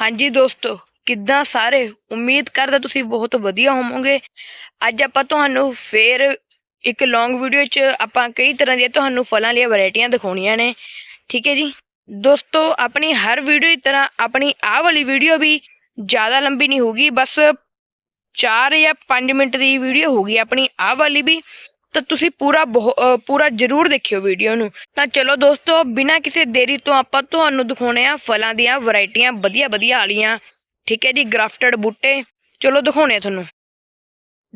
ਹਾਂਜੀ ਦੋਸਤੋ, ਕਿੱਦਾਂ ਸਾਰੇ? ਉਮੀਦ ਕਰਦਾ ਤੁਸੀਂ ਬਹੁਤ ਵਧੀਆ ਹੋਵੋਗੇ। ਅੱਜ ਆਪਾਂ ਤੁਹਾਨੂੰ ਫੇਰ ਇੱਕ ਲੌਂਗ ਵੀਡੀਓ 'ਚ ਆਪਾਂ ਕਈ ਤਰ੍ਹਾਂ ਦੀਆਂ ਤੁਹਾਨੂੰ ਫਲਾਂ ਦੀਆਂ ਵੈਰਾਈਟੀਆਂ ਦਿਖਾਉਣੀਆਂ ਨੇ। ਠੀਕ ਹੈ ਜੀ? ਦੋਸਤੋ, ਆਪਣੀ ਹਰ ਵੀਡੀਓ ਦੀ ਤਰ੍ਹਾਂ ਆਪਣੀ ਆਹ ਵਾਲੀ ਵੀਡੀਓ ਵੀ ਜ਼ਿਆਦਾ ਲੰਬੀ ਨਹੀਂ ਹੋਗੀ ਬਸ 4 ਜਾਂ 5 ਮਿੰਟ ਦੀ ਵੀਡੀਓ ਹੋਗੀ ਆਪਣੀ ਆਹ ਵਾਲੀ ਵੀ। ਤਾਂ ਤੁਸੀਂ ਪੂਰਾ ਬਹੁ- ਪੂਰਾ ਜ਼ਰੂਰ ਦੇਖਿਓ ਵੀਡੀਓ ਨੂੰ। ਤਾਂ ਚਲੋ ਦੋਸਤੋ, ਬਿਨਾਂ ਕਿਸੇ ਦੇਰੀ ਤੋਂ ਆਪਾਂ ਤੁਹਾਨੂੰ ਦਿਖਾਉਣੇ ਆ ਫਲਾਂ ਦੀਆਂ ਵੈਰਾਈਟੀਆਂ, ਵਧੀਆ ਵਧੀਆ ਵਾਲੀਆਂ ਠੀਕ ਹੈ ਜੀ ਗ੍ਰਾਫਟਡ ਬੂਟੇ। ਚਲੋ ਦਿਖਾਉਣੇ ਆ ਤੁਹਾਨੂੰ।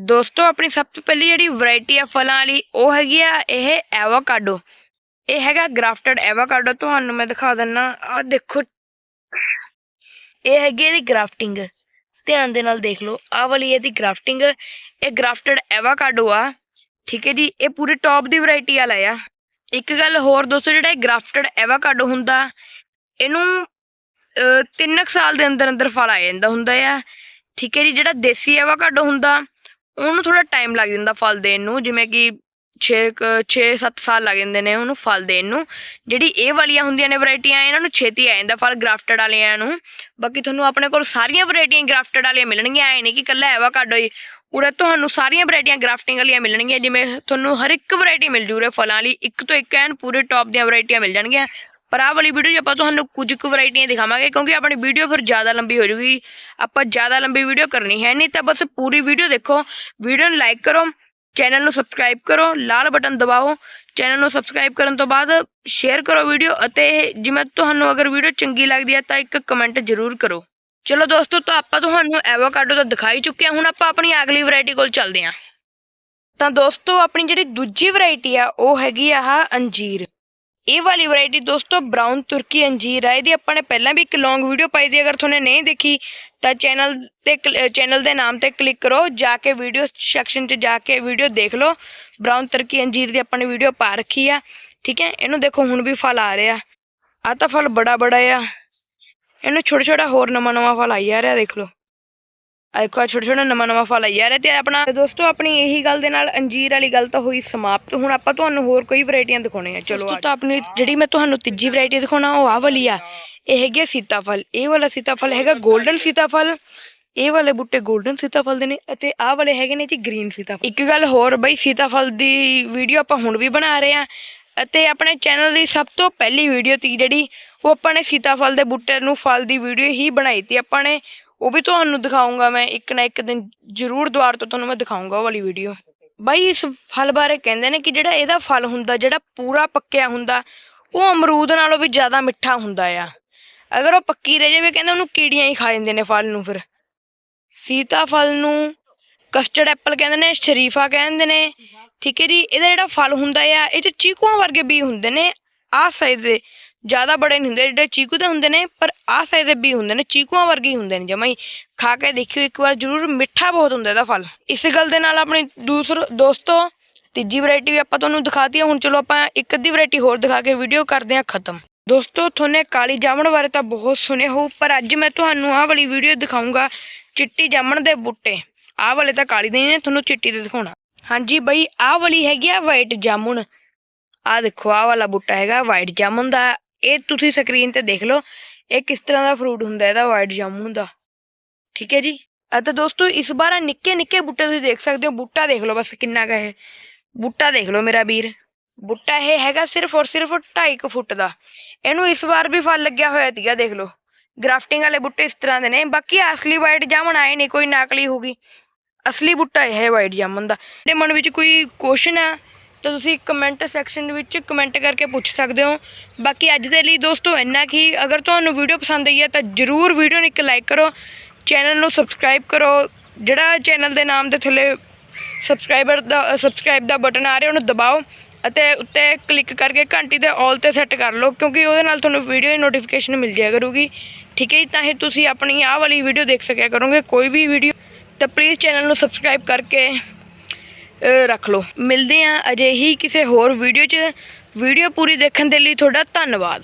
ਦੋਸਤੋ, ਆਪਣੀ ਸਭ ਤੋਂ ਪਹਿਲੀ ਜਿਹੜੀ ਵੈਰਾਈਟੀ ਆ ਫਲਾਂ ਵਾਲੀ, ਉਹ ਹੈਗੀ ਆ ਇਹ ਐਵੋਕਾਡੋ ਇਹ ਹੈਗਾ ਗ੍ਰਾਫਟਡ ਐਵੋਕਾਡੋ ਤੁਹਾਨੂੰ ਮੈਂ ਦਿਖਾ ਦਿੰਨਾ। ਆ ਦੇਖੋ। ਇਹ ਹੈਗੀ ਇਹਦੀ ਗ੍ਰਾਫਟਿੰਗ ਧਿਆਨ ਦੇ ਨਾਲ ਦੇਖ ਲਓ। ਆਹ ਵਾਲੀ ਇਹਦੀ ਗ੍ਰਾਫਟਿੰਗ ਇਹ ਗ੍ਰਾਫਟਡ ਐਵੋਕਾਡੋ ਆ। ਠੀਕ ਹੈ ਜੀ, ਇਹ ਪੂਰੇ ਟੌਪ ਦੀ ਵੈਰਾਈਟੀ ਵਾਲਾ ਆ। ਇੱਕ ਗੱਲ ਹੋਰ ਦੋਸਤੋ ਜਿਹੜਾ ਇਹ ਗ੍ਰਾਫਟਡ ਐਵੋਕਾਡੋ ਹੁੰਦਾ, ਇਹਨੂੰ 3 ਸਾਲ ਦੇ ਅੰਦਰ ਅੰਦਰ ਫਲ ਆ ਜਾਂਦਾ ਹੁੰਦਾ ਆ। ਠੀਕ ਹੈ ਜੀ, ਜਿਹੜਾ ਦੇਸੀ ਐਵੋਕਾਡੋ ਹੁੰਦਾ, ਉਹਨੂੰ ਥੋੜਾ ਟਾਈਮ ਲੱਗ ਜਾਂਦਾ ਫਲ ਦੇਣ ਨੂੰ, ਜਿਵੇਂ ਕਿ 6 6 7 ਸਾਲ ਲੱਗ ਜਾਂਦੇ ਨੇ ਉਹਨੂੰ ਫਲ ਦੇਣ ਨੂੰ। ਜਿਹੜੀ ਇਹ ਵਾਲੀਆਂ ਹੁੰਦੀਆਂ ਨੇ ਵੈਰਾਈਟੀਆਂ, ਇਹਨਾਂ ਨੂੰ ਛੇਤੀ ਆ ਜਾਂਦਾ ਫਲ ਗ੍ਰਾਫਟਡ ਵਾਲਿਆਂ ਨੂੰ। ਬਾਕੀ ਤੁਹਾਨੂੰ ਆਪਣੇ ਕੋਲ ਸਾਰੀਆਂ ਵੈਰਾਈਟੀਆਂ ਗ੍ਰਾਫਟਡ ਵਾਲੀਆਂ ਮਿਲਣਗੀਆਂ, ਐ ਨਹੀਂ ਕਿ ਇਕੱਲਾ ਐਵੋਕਾਡੋ ਹੀ। ਉਰੇ ਤੁਹਾਨੂੰ ਸਾਰੀਆਂ ਵੈਰਾਈਟੀਆਂ ਗ੍ਰਾਫਟਿੰਗ ਵਾਲੀਆਂ ਮਿਲਣਗੀਆਂ, ਜਿਵੇਂ ਤੁਹਾਨੂੰ ਹਰ ਇੱਕ ਵੈਰਾਈਟੀ ਮਿਲ ਜੂ ਉਰੇ ਫਲਾਂ ਵਾਲੀ ਇੱਕ ਤੋਂ ਇੱਕ ਐਨ ਪੂਰੇ ਟੌਪ ਦੀਆਂ ਵੈਰਾਈਟੀਆਂ ਮਿਲ ਜਾਣਗੀਆਂ। ਪਰ ਆਹ ਵਾਲੀ ਵੀਡੀਓ 'ਚ ਆਪਾਂ ਤੁਹਾਨੂੰ ਕੁਝ ਕੁ ਵੈਰਾਈਟੀਆਂ ਦਿਖਾਵਾਂਗੇ, ਕਿਉਂਕਿ ਆਪਣੀ ਵੀਡੀਓ ਫਿਰ ਜ਼ਿਆਦਾ ਲੰਬੀ ਹੋ ਜੂਗੀ। ਆਪਾਂ ਜ਼ਿਆਦਾ ਲੰਬੀ ਵੀਡੀਓ ਕਰਨੀ ਹੈ ਨਹੀਂ, ਤਾਂ ਬਸ ਪੂਰੀ ਵੀਡੀਓ ਦੇਖੋ। ਵੀਡੀਓ ਨੂੰ ਲਾਈਕ ਕਰੋ ਚੈਨਲ ਨੂੰ ਸਬਸਕ੍ਰਾਈਬ ਕਰੋ, ਲਾਲ ਬਟਨ ਦਬਾਓ, ਚੈਨਲ ਨੂੰ ਸਬਸਕ੍ਰਾਈਬ ਕਰਨ ਤੋਂ ਬਾਅਦ ਸ਼ੇਅਰ ਕਰੋ ਵੀਡੀਓ ਅਤੇ ਜਿਵੇਂ ਤੁਹਾਨੂੰ ਅਗਰ ਵੀਡੀਓ ਚੰਗੀ ਲੱਗਦੀ ਹੈ ਤਾਂ ਇੱਕ ਕਮੈਂਟ ਜ਼ਰੂਰ ਕਰੋ। ਚਲੋ ਦੋਸਤੋ, ਤਾਂ ਆਪਾਂ ਤੁਹਾਨੂੰ ਐਵੋਕਾਡੋ ਤਾਂ ਦਿਖਾਈ ਚੁੱਕੇ ਹਾਂ, ਹੁਣ ਆਪਾਂ ਆਪਣੀ ਅਗਲੀ ਵੈਰਾਈਟੀ ਕੋਲ ਚੱਲਦੇ ਹਾਂ। ਤਾਂ ਦੋਸਤੋ, ਆਪਣੀ ਜਿਹੜੀ ਦੂਜੀ ਵੈਰਾਈਟੀ ਆ, ਉਹ ਹੈਗੀ ਆ ਆਹ ਅੰਜੀਰ। ਇਹ ਵਾਲੀ ਵੈਰਾਈਟੀ ਦੋਸਤੋ ਬ੍ਰਾਊਨ ਤੁਰਕੀ ਅੰਜੀਰ ਆ, ਇਹਦੀ ਆਪਾਂ ਨੇ ਪਹਿਲਾਂ ਵੀ ਇੱਕ ਲੌਂਗ ਵੀਡੀਓ ਪਾਈ ਦੀ ਅਗਰ ਤੁਹਾਨੂੰ ਨਹੀਂ ਦੇਖੀ, ਤਾਂ ਚੈਨਲ ਤੇ ਚੈਨਲ ਦੇ ਨਾਮ ਤੇ ਕਲਿੱਕ ਕਰੋ, ਜਾ ਕੇ ਵੀਡੀਓ ਸੈਕਸ਼ਨ 'ਚ ਜਾ ਕੇ ਵੀਡੀਓ ਦੇਖ ਲਓ। ਬ੍ਰਾਊਨ ਤੁਰਕੀ ਅੰਜੀਰ ਦੀ ਆਪਾਂ ਨੇ ਵੀਡੀਓ ਪਾ ਰੱਖੀ ਆ, ਠੀਕ ਹੈ? ਇਹਨੂੰ ਦੇਖੋ, ਹੁਣ ਵੀ ਫਲ ਆ ਰਿਹਾ। ਆ ਤਾਂ ਫਲ ਬੜਾ ਬੜਾ ਆ। ਇਹਨੂੰ ਛੋਟਾ ਛੋਟਾ ਹੋਰ ਨਵਾਂ ਨਵਾਂ ਫਲ ਆਈ ਜਾ ਰਿਹਾ, ਦੇਖ ਲਓ। ਆ ਆਹ ਛੋਟਾ ਛੋਟਾ ਨਵਾਂ ਨਵਾਂ ਫਲ ਜਾ ਰਿਹਾ ਤੇ ਆਪਣਾ ਦੋਸਤੋ ਆਪਣੀ ਇਹੀ ਗੱਲ ਦੇ ਨਾਲ ਅੰਜੀਰ ਵਾਲੀ ਗੱਲ ਤਾਂ ਹੋਈ ਸਮਾਪਤ। ਹੁਣ ਆਪਾਂ ਤੁਹਾਨੂੰ ਹੋਰ ਕੋਈ ਵੈਰਾਈਟੀਆਂ ਦਿਖਾਉਣੇ ਆ। ਚਲੋ ਤਾਂ ਆਪਣੀ ਜਿਹੜੀ ਮੈਂ ਤੁਹਾਨੂੰ ਤੀਜੀ ਵੈਰਾਈਟੀ ਦਿਖਾਉਣਾ ਉਹ ਆਹ ਵਾਲੀ ਆ। ਇਹ ਹੈਗੀ ਆ ਸੀਤਾਫਲ। ਇਹ ਵਾਲਾ ਸੀਤਾਫਲ ਹੈਗਾ 골ਡਨ ਸੀਤਾਫਲ। ਇਹ ਵਾਲੇ ਬੂਟੇ 골ਡਨ ਸੀਤਾਫਲ ਦੇ ਨੇ ਅਤੇ ਆਹ ਵਾਲੇ ਹੈਗੇ ਨੇ ਜੀ ਗ੍ਰੀਨ ਸੀਤਾਫਲ। ਇੱਕ ਗੱਲ ਹੋਰ ਬਈ ਸੀਤਾਫਲ ਦੀ ਵੀਡੀਓ ਆਪਾਂ ਹੁਣ ਵੀ ਬਣਾ ਰਹੇ ਆ ਅਤੇ ਆਪਣੇ ਚੈਨਲ ਦੀ ਸਭ ਤੋਂ ਪਹਿਲੀ ਵੀਡੀਓ ਤੀ ਜਿਹੜੀ ਉਹ ਆਪਾਂ ਨੇ ਸੀਤਾਫਲ ਦੇ ਬੂਟੇ ਨੂੰ ਫਲ ਦੀ ਵੀਡੀਓ ਹੀ ਬਣਾਈ ਤੀ। ਆਪਾਂ ਨੇ ਉਹ ਵੀ ਤੁਹਾਨੂੰ ਦਿਖਾਉਂਗਾ ਮੈਂ ਇੱਕ ਨਾ ਇੱਕ ਦਿਨ ਜ਼ਰੂਰ ਦੁਆਰ ਤੋਂ ਤੁਹਾਨੂੰ ਮੈਂ ਦਿਖਾਉਂਗਾ ਉਹ ਵਾਲੀ ਵੀਡੀਓ ਬਾਈ ਇਸ ਫਲ ਬਾਰੇ ਕਹਿੰਦੇ ਨੇ ਕਿ ਜਿਹੜਾ ਇਹਦਾ ਫਲ ਹੁੰਦਾ, ਜਿਹੜਾ ਪੂਰਾ ਪੱਕਿਆ ਹੁੰਦਾ, ਉਹ ਅਮਰੂਦ ਨਾਲੋਂ ਵੀ ਜ਼ਿਆਦਾ ਮਿੱਠਾ ਹੁੰਦਾ ਆ। ਅਗਰ ਉਹ ਪੱਕੀ ਰਹਿ ਜਾਵੇ, ਕਹਿੰਦੇ ਉਹਨੂੰ ਕੀੜੀਆਂ ਹੀ ਖਾ ਜਾਂਦੇ ਨੇ ਫਲ ਨੂੰ ਫਿਰ। ਸੀਤਾ ਫਲ ਨੂੰ ਕਸਟਰਡ ਐਪਲ ਕਹਿੰਦੇ ਨੇ, ਸ਼ਰੀਫਾ ਕਹਿੰਦੇ ਨੇ, ਠੀਕ ਹੈ ਜੀ, ਇਹਦਾ ਜਿਹੜਾ ਫਲ ਹੁੰਦਾ ਆ, ਇਹ 'ਚ ਚੀਕੂਆਂ ਵਰਗੇ ਬੀ ਹੁੰਦੇ ਨੇ, ਆਹ ਸਾਈਜ਼ ਦੇ। ਜ਼ਿਆਦਾ ਬੜੇ ਨਹੀਂ ਹੁੰਦੇ, ਜਿਹੜੇ ਚੀਕੂ ਦੇ ਹੁੰਦੇ ਨੇ, ਪਰ ਆਹ ਸਾਈਜ਼ ਦੇ ਬੀ ਹੁੰਦੇ ਨੇ, ਚੀਕੂਆਂ ਵਰਗੇ ਹੀ ਹੁੰਦੇ ਨੇ, ਜਮਾਂ ਹੀ। ਖਾ ਕੇ ਦੇਖਿਓ, ਇੱਕ ਵਾਰ ਜ਼ਰੂਰ ਮਿੱਠਾ ਬਹੁਤ ਹੁੰਦਾ ਇਹਦਾ ਫਲ। ਇਸ ਗੱਲ ਦੇ ਨਾਲ ਆਪਣੀ ਦੂਸਰ ਦੋਸਤੋ, ਤੀਜੀ ਵੈਰਾਈਟੀ ਵੀ ਆਪਾਂ ਤੁਹਾਨੂੰ ਦਿਖਾਤੀ ਹੈ ਹੁਣ ਚਲੋ ਆਪਾਂ ਇੱਕ ਅੱਧੀ ਵੈਰਾਈਟੀ ਹੋਰ ਦਿਖਾ ਕੇ ਵੀਡੀਓ ਕਰਦੇ ਹਾਂ ਖਤਮ। ਦੋਸਤੋ, ਤੁਹਾਨੇ ਕਾਲੀ ਜਾਮਣ ਬਾਰੇ ਤਾਂ ਬਹੁਤ ਸੁਣਿਆ ਹੋਊ, ਪਰ ਅੱਜ ਮੈਂ ਤੁਹਾਨੂੰ ਆਹ ਵਾਲੀ ਵੀਡੀਓ ਦਿਖਾਉਂਗਾ ਚਿੱਟੀ ਜਾਮਣ ਦੇ ਬੂਟੇ। ਆਹ ਵਾਲੇ ਤਾਂ ਕਾਲੀ ਦੇ ਨੇ, ਤੁਹਾਨੂੰ ਚਿੱਟੀ ਦੇ ਦਿਖਾਉਣਾ। ਹਾਂਜੀ ਬਈ, ਆਹ ਵਾਲੀ ਹੈਗੀ ਆ ਵਾਈਟ ਜਾਮੁਨ। ਆਹ ਦੇਖੋ, ਆਹ ਵਾਲਾ ਬੂਟਾ ਹੈਗਾ ਵਾਈਟ ਜਾਮੁਨ ਦਾ। ਇਹ ਤੁਸੀਂ ਸਕਰੀਨ ਤੇ ਦੇਖ ਲਓ, ਇਹ ਕਿਸ ਤਰ੍ਹਾਂ ਦਾ ਫਰੂਟ ਹੁੰਦਾ, ਇਹਦਾ ਵਾਈਟ ਜਾਮੁਨ ਦਾ ਠੀਕ ਹੈ ਜੀ? ਅਤੇ ਦੋਸਤੋ, ਇਸ ਵਾਰ ਨਿੱਕੇ ਨਿੱਕੇ ਬੂਟੇ ਤੁਸੀਂ ਦੇਖ ਸਕਦੇ ਹੋ, ਬੂਟਾ ਦੇਖ ਲਓ ਬਸ ਕਿੰਨਾ ਕੁ ਇਹ ਬੂਟਾ ਦੇਖ ਲਓ ਮੇਰਾ ਵੀਰ। ਬੂਟਾ ਇਹ ਹੈਗਾ ਸਿਰਫ ਔਰ ਸਿਰਫ 2.5 ਫੁੱਟ ਦਾ। ਇਹਨੂੰ ਇਸ ਵਾਰ ਵੀ ਫਲ ਲੱਗਿਆ ਹੋਇਆ ਸੀਗਾ ਦੇਖ ਲਓ। ਗ੍ਰਾਫਟਿੰਗ ਵਾਲੇ ਬੂਟੇ ਇਸ ਤਰ੍ਹਾਂ ਦੇ ਨੇ। ਬਾਕੀ ਅਸਲੀ ਵਾਈਟ ਜਾਮਣ ਆਏ ਨਹੀਂ ਕੋਈ ਨਕਲੀ ਹੋਗੀ ਅਸਲੀ ਬੂਟਾ ਇਹ ਹੈ ਵਾਈਟ ਜਾਮਨ ਦਾ। ਤੁਹਾਡੇ ਮਨ ਵਿੱਚ ਕੋਈ ਕੁਐਸਚਨ ਆ? ਤਾਂ ਤੁਸੀਂ ਕਮੈਂਟ ਸੈਕਸ਼ਨ ਵਿੱਚ ਕਮੈਂਟ ਕਰਕੇ ਪੁੱਛ ਸਕਦੇ ਹੋ। ਬਾਕੀ ਅੱਜ ਦੇ ਲਈ ਦੋਸਤੋ ਇੰਨਾ ਕੀ ਅਗਰ ਤੁਹਾਨੂੰ ਵੀਡੀਓ ਪਸੰਦ ਆਈ ਹੈ ਤਾਂ ਜਰੂਰ ਵੀਡੀਓ ਨੂੰ ਇੱਕ ਲਾਈਕ ਕਰੋ। ਚੈਨਲ ਨੂੰ ਸਬਸਕ੍ਰਾਈਬ ਕਰੋ। ਜਿਹੜਾ ਚੈਨਲ ਦੇ ਨਾਮ ਦੇ ਥੱਲੇ ਸਬਸਕ੍ਰਾਈਬਰ ਦਾ ਸਬਸਕ੍ਰਾਈਬ ਦਾ ਬਟਨ ਆ ਰਿਹਾ, ਉਹਨੂੰ ਦਬਾਓ ਅਤੇ ਉੱਤੇ ਕਲਿੱਕ ਕਰਕੇ ਘੰਟੀ ਦੇ ਆਲ ਤੇ ਸੈੱਟ ਕਰ ਲਓ, ਕਿਉਂਕਿ ਉਹਦੇ ਨਾਲ ਤੁਹਾਨੂੰ ਵੀਡੀਓ ਦੀ ਨੋਟੀਫਿਕੇਸ਼ਨ ਮਿਲ ਜਾਇਆ ਕਰੂਗੀ। ਠੀਕ ਹੈ ਜੀ? ਤਾਂ ਹੀ ਤੁਸੀਂ ਆਪਣੀ ਆਹ ਵਾਲੀ ਵੀਡੀਓ ਦੇਖ ਸਕਿਆ ਕਰੋਗੇ। ਕੋਈ ਵੀ ਵੀਡੀਓ ਤਾਂ ਪਲੀਜ਼ ਚੈਨਲ ਨੂੰ ਸਬਸਕ੍ਰਾਈਬ ਕਰਕੇ ਰੱਖ ਲਓ। ਮਿਲਦੇ ਹਾਂ ਅਜੇ ਹੀ ਕਿਸੇ ਹੋਰ ਵੀਡੀਓ 'ਚ। ਵੀਡੀਓ ਪੂਰੀ ਦੇਖਣ ਦੇ ਲਈ ਤੁਹਾਡਾ ਧੰਨਵਾਦ।